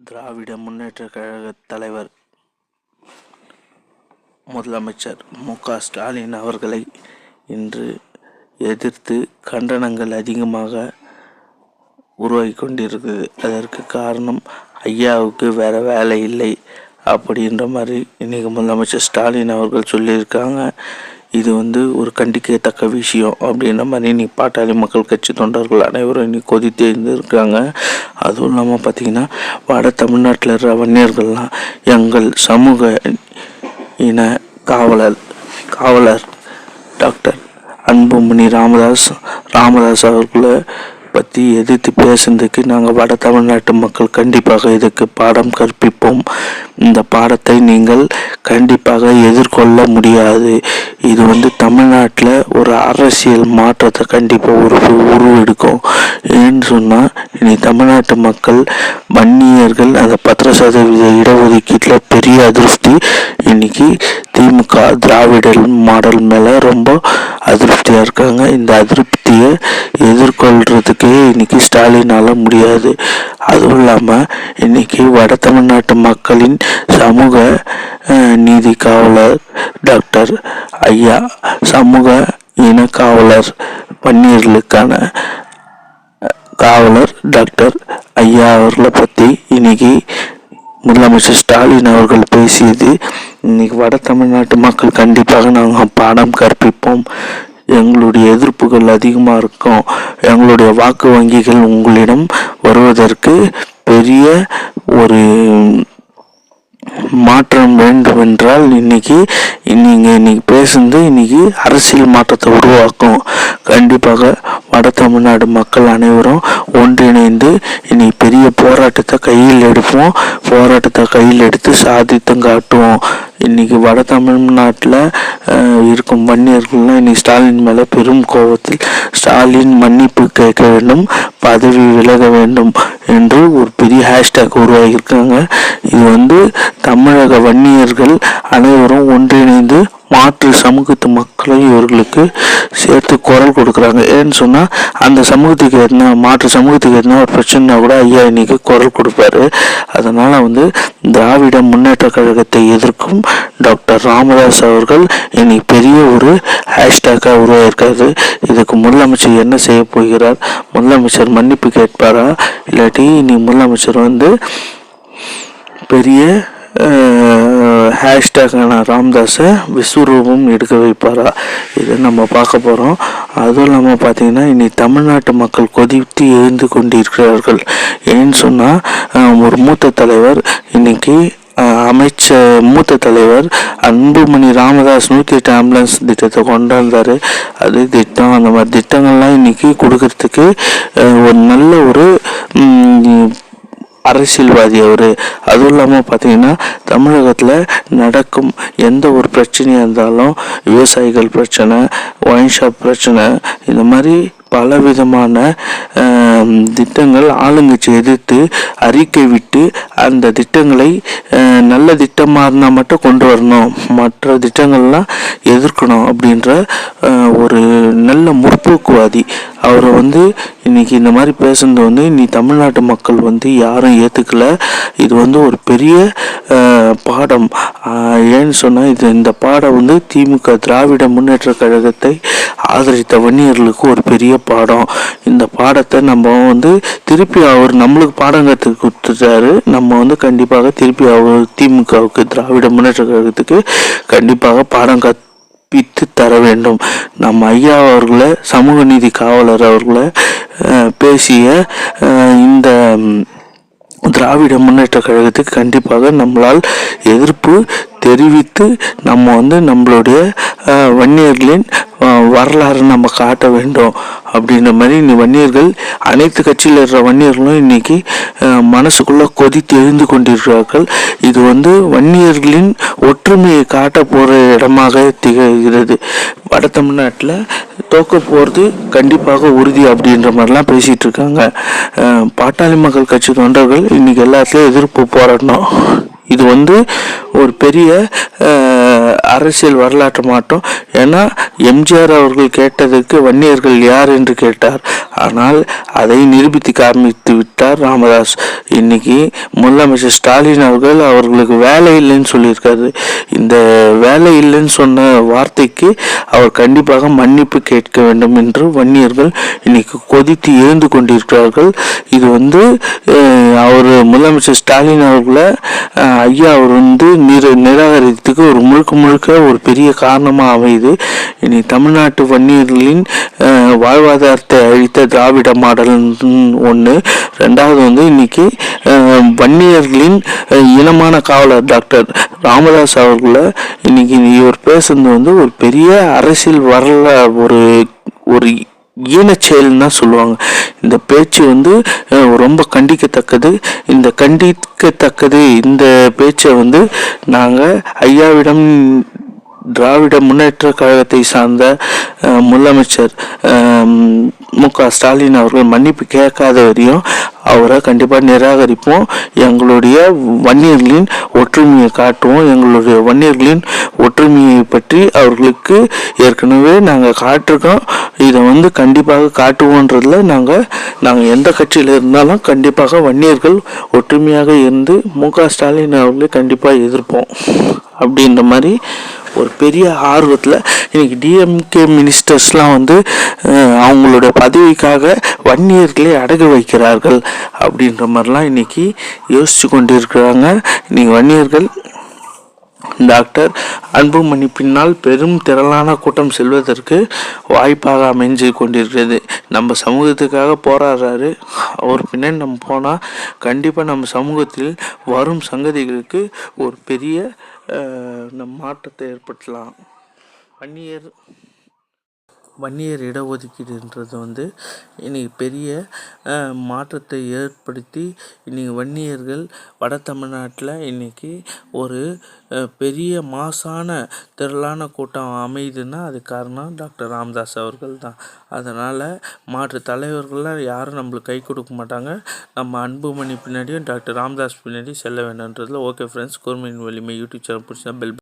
திராவிட முன்னேற்ற கழக தலைவர் முதலமைச்சர் மு க ஸ்டாலின் அவர்களை இன்று எதிர்த்து கண்டனங்கள் அதிகமாக உருவாகி கொண்டிருக்குது அதற்கு காரணம் ஐயாவுக்கு வேற வேலை இல்லை அப்படின்ற மாதிரி இன்றைக்கு முதலமைச்சர் ஸ்டாலின் அவர்கள் சொல்லியிருக்காங்க. இது வந்து ஒரு கண்டிக்கத்தக்க விஷயம் அப்படின்ற மாதிரி இன்னைக்கு பாட்டாளி மக்கள் கட்சி தொண்டர்கள் அனைவரும் இன்னைக்கு கொதித்து இருந்திருக்காங்க. அதுவும் இல்லாமல் பார்த்தீங்கன்னா வட தமிழ்நாட்டில் இருக்கிற வன்னியர்கள்லாம் எங்கள் சமூக இன காவலர் காவலர் டாக்டர் அன்புமணி ராமதாஸ் ராமதாஸ் அவர்களை பற்றி எதிர்த்து பேசுனதுக்கு நாங்கள் வட தமிழ்நாட்டு மக்கள் கண்டிப்பாக இதுக்கு பாடம் கற்பிப்போம். இந்த பாடத்தை நீங்கள் கண்டிப்பாக எதிர்கொள்ள முடியாது. இது வந்து தமிழ்நாட்டில் ஒரு அரசியல் மாற்றத்தை கண்டிப்பாக ஒரு உருவெடுக்கும். ஏன்னு சொன்னால் இனி தமிழ்நாட்டு மக்கள் வன்னியர்கள் அந்த பத்திர சதவீத இடஒதுக்கீட்டில் பெரிய அதிருப்தி. இன்னைக்கு திமுக திராவிடர் மாடல் மேலே ரொம்ப அதிருப்தியாக இருக்காங்க. இந்த அதிருப்தியை எதிர்கொள்றதுக்கே இன்னைக்கு ஸ்டாலினால் முடியாது. அதுவும் இல்லாமல் இன்னைக்கு வட தமிழ்நாட்டு மக்களின் சமூக நீதி காவலர் டாக்டர் ஐயா சமூக இன காவலர் பன்னீர்களுக்கான காவலர் டாக்டர் ஐயா அவர்களை பற்றி இன்னைக்கு முதலமைச்சர் ஸ்டாலின் அவர்கள் பேசியது இன்னைக்கு வட தமிழ்நாட்டு மக்கள் கண்டிப்பாக நாங்கள் பாடம் கற்பிப்போம். எங்களுடைய எதிர்ப்புகள் அதிகமாக இருக்கும். எங்களுடைய வாக்கு வங்கிகள் உங்களிடம் வருவதற்கு பெரிய ஒரு மாற்றம் வேண்டுமென்றால் இன்னைக்கு நீங்கள் இன்னைக்கு பேசுனது இன்னைக்கு அரசியல் மாற்றத்தை உருவாக்கும். கண்டிப்பாக வட தமிழ்நாடு மக்கள் அனைவரும் ஒன்றிணைந்து இன்னைக்கு பெரிய போராட்டத்தை கையில் எடுப்போம். போராட்டத்தை கையில் எடுத்து சாதித்தும் காட்டுவோம். இன்னைக்கு வட தமிழ்நாட்டில் இருக்கும் வன்னியர்கள்லாம் இன்றைக்கி ஸ்டாலின் மேலே பெரும் கோபத்தில் ஸ்டாலின் மன்னிப்பு கேட்க வேண்டும் பதவி விலக வேண்டும் என்று ஒரு பெரிய ஹேஷ்டேக் உருவாகியிருக்காங்க இது வந்து தமிழக வன்னியர்கள் அனைவரும் ஒன்றிணைந்து மாற்று சமூகத்து மக்களை இவர்களுக்கு சேர்த்து குரல் கொடுக்குறாங்க. ஏன்னு சொன்னால் அந்த சமூகத்துக்கு எதுனா மாற்று சமூகத்துக்கு எதுனா ஒரு பிரச்சனைனா கூட ஐயா இன்னைக்கு குரல் கொடுப்பாரு. அதனால் வந்து திராவிட முன்னேற்ற கழகத்தை எதிர்க்கும் டாக்டர் ராமதாஸ் அவர்கள் இன்னைக்கு பெரிய ஒரு ஹேஷ்டேக்காக உருவாயிருக்காரு இதுக்கு முதலமைச்சர் என்ன செய்ய போகிறார்? முதலமைச்சர் மன்னிப்பு கேட்பாரா? இல்லாட்டி இனி முதலமைச்சர் வந்து பெரிய ஹேஷ்டேக்கான ராம்தாஸை விஸ்வரூபம் எடுக்க வைப்பாரா? இதை நம்ம பார்க்க போகிறோம் அதுவும் இல்லாமல் பார்த்தீங்கன்னா இனி தமிழ்நாட்டு மக்கள் கொதித்து எழுந்து கொண்டிருக்கிறார்கள். ஏன்னு சொன்னால் ஒரு மூத்த தலைவர் இன்னைக்கு அமைச்சர் மூத்த தலைவர் அன்புமணி ராமதாஸ் நூற்றி எட்டு ஆம்புலன்ஸ் திட்டத்தை கொண்டு வந்தார் அது திட்டம் அந்த மாதிரி திட்டங்கள்லாம் இன்றைக்கி கொடுக்கறதுக்கு ஒரு நல்ல ஒரு அரசியல்வாதி அவர். அதுவும் இல்லாமல் பார்த்தீங்கன்னா தமிழகத்தில் நடக்கும் எந்த ஒரு பிரச்சனையாக இருந்தாலும் விவசாயிகள் பிரச்சனை ஒயின் ஷாப் பிரச்சனை இந்த மாதிரி பலவிதமான திட்டங்கள் ஆளுங்கட்சி எதிர்த்து அறிக்கை விட்டு அந்த திட்டங்களை நல்ல திட்டமாக இருந்தால் மட்டும் கொண்டு வரணும். மற்ற திட்டங்கள்லாம் எதிர்க்கணும் அப்படின்ற ஒரு நல்ல முற்போக்குவாதி அவரை வந்து இன்னைக்கு இந்த மாதிரி பேசுனது வந்து இன்னி தமிழ்நாட்டு மக்கள் வந்து யாரும் ஏற்றுக்கல இது வந்து ஒரு பெரிய பாடம். ஏன்னு சொன்னால் இது இந்த பாடம் வந்து திமுக திராவிட முன்னேற்ற கழகத்தை ஆதரித்த வன்னியர்களுக்கு ஒரு பெரிய பாடம். இந்த பாடத்தை நம்ம வந்து திருப்பி அவர் நம்மளுக்கு பாடம் கற்று கொடுத்துட்டாரு. நம்ம வந்து கண்டிப்பாக திருப்பி அவர் திமுகவுக்கு திராவிட முன்னேற்ற கழகத்துக்கு கண்டிப்பாக பாடம் கற்று கற்பித்து தர வேண்டும். நம்ம ஐயா அவர்களை சமூக நீதி காவலர் அவர்களை பேசிய இந்த திராவிட முன்னேற்ற கழகத்துக்கு கண்டிப்பாக நம்மளால் எதிர்ப்பு தெரிவித்து நம்ம வந்து நம்மளுடைய வன்னியர்களின் வரலாறு நம்ம காட்ட வேண்டும் அப்படின்ற மாதிரி இந்த வன்னியர்கள் அனைத்து கட்சியில் இருக்கிற வன்னியர்களும் இன்றைக்கி மனசுக்குள்ளே கொதித்து எழுந்து கொண்டிருக்கிறார்கள். இது வந்து வன்னியர்களின் ஒற்றுமையை காட்ட போகிற இடமாக திகழ்கிறது. வட தமிழ்நாட்டில் தோக்க போகிறது கண்டிப்பாக உறுதி அப்படின்ற மாதிரிலாம் பேசிகிட்டு இருக்காங்க. பாட்டாளி மக்கள் கட்சி தொண்டர்கள் இன்றைக்கி எல்லாத்துலேயும் எதிர்ப்பு போராடணும் இது வந்து ஒரு பெரிய அரசியல் வரலாற்று மாட்டோம் ஏன்னா எம்ஜிஆர் அவர்கள் கேட்டதுக்கு வன்னியர்கள் யார் என்று கேட்டார். ஆனால் அதை நிரூபித்து காமித்து விட்டார் ராமதாஸ். இன்னைக்கு முதலமைச்சர் ஸ்டாலின் அவர்கள் அவர்களுக்கு வேலை இல்லைன்னு சொல்லியிருக்காரு. இந்த வேலை இல்லைன்னு சொன்ன வார்த்தைக்கு அவர் கண்டிப்பாக மன்னிப்பு கேட்க வேண்டும் என்று வன்னியர்கள் இன்னைக்கு கொதித்து எழுந்து கொண்டிருக்கிறார்கள். இது வந்து அவர் முதலமைச்சர் ஸ்டாலின் அவர்களை ஐயா அவர் வந்து நிர நிராகரித்ததுக்கு ஒரு முழுக்க முழுக்க ஒரு பெரிய காரணமாக அமையுது. இனி தமிழ்நாட்டு வன்னியர்களின் வாழ்வாதாரத்தை அழித்த திராவிட மாடல் ஒன்று ரெண்டாவது வந்து இன்னைக்கு வன்னியர்களின் இனமான காவலர் டாக்டர் ராமதாஸ் அவர்களை இன்னைக்கு இவர் பேசுனது வந்து ஒரு பெரிய அரசியல் வரல ஒரு ஒரு ஈனச்செயல்னு தான் சொல்லுவாங்க. இந்த பேச்சு வந்து ரொம்ப கண்டிக்கத்தக்கது. இந்த கண்டிக்கத்தக்கது இந்த பேச்சை வந்து நாங்கள் ஐயாவிடம் திராவிட முன்னேற்ற கழகத்தை சார்ந்த முதலமைச்சர் மு க ஸ்டாலின் அவர்கள் மன்னிப்பு கேட்காத வரையும் அவரை கண்டிப்பாக நிராகரிப்போம். எங்களுடைய வன்னியர்களின் ஒற்றுமையை காட்டுவோம். எங்களுடைய வன்னியர்களின் ஒற்றுமையை பற்றி அவர்களுக்கு ஏற்கனவே நாங்கள் காட்டிருக்கோம். இதை வந்து கண்டிப்பாக காட்டுவோன்றதில் நாங்கள் நாங்கள் எந்த கட்சியில் இருந்தாலும் கண்டிப்பாக வன்னியர்கள் ஒற்றுமையாக இருந்து மு க ஸ்டாலின் அவர்களை கண்டிப்பாக எதிர்ப்போம். அப்படின்ற மாதிரி ஒரு பெரிய ஆர்வத்தில் இன்றைக்கி டிஎம்கே மினிஸ்டர்ஸ்லாம் வந்து அவங்களோட பதவிக்காக வன்னியர்களை அடகு வைக்கிறார்கள் அப்படின்ற மாதிரிலாம் இன்றைக்கி யோசித்து கொண்டு இருக்கிறாங்க இன்னைக்கு வன்னியர்கள் டாக்டர் அன்புமணி பின்னால் பெரும் திரளான கூட்டம் செல்வதற்கு வாய்ப்பாக அமைஞ்சு கொண்டிருக்கிறது. நம்ம சமூகத்துக்காக போராடுறாரு. அவர் பின்னாடி நம்ம போனால் கண்டிப்பாக நம்ம சமூகத்தில் வரும் சங்கதிகளுக்கு ஒரு பெரிய மாற்றத்தை ஏற்படுத்தலாம். வன்னியர் வன்னியர் இடஒதுக்கீடுன்றது வந்து இன்னைக்கு பெரிய மாற்றத்தை ஏற்படுத்தி இன்றைக்கி வன்னியர்கள் வட தமிழ்நாட்டில் இன்றைக்கி ஒரு பெரிய மாசான திரளான கூட்டம் அமையுதுன்னா அது காரணம் டாக்டர் ராமதாஸ் அவர்கள் தான். அதனால் மாற்று தலைவர்கள்லாம் யாரும் நம்மளுக்கு கை கொடுக்க மாட்டாங்க. நம்ம அன்புமணி பின்னாடியும் டாக்டர் ராமதாஸ் பின்னாடியும் செல்ல வேண்டும்ன்றதுல ஓகே ஃப்ரெண்ட்ஸ். கோர்மின் வலிமை யூடியூப் சேனல் பிடிச்சா பெல்